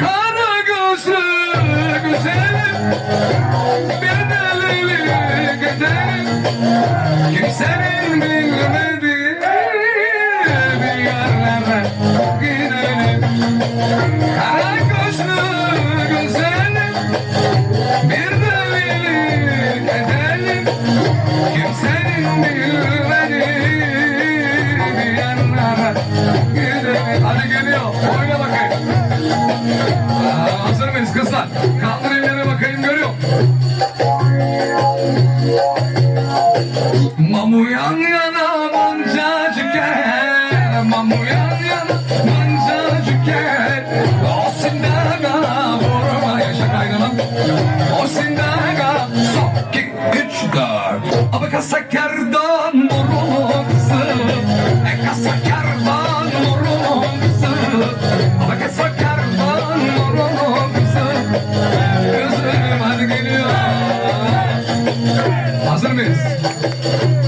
Kara gözlü güzelim Ben elini giderim Kimsenin bilmediği yerlere gidelim Kara gözlü güzelim Bir delili gidelim Kimsenin bilmediği Thank you.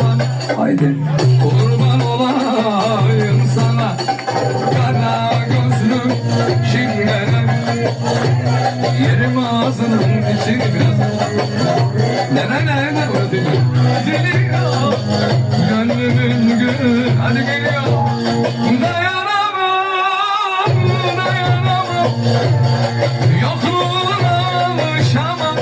Haydi. Kurban olayım sana kara gözlüm şirmenem. Yerim ağzının içini biraz. Ne ne ne ne böyle deli. Deliyor. Gönlümün gün hadi geliyor. Dayanamam, dayanamam. Yokluğuna alışamam.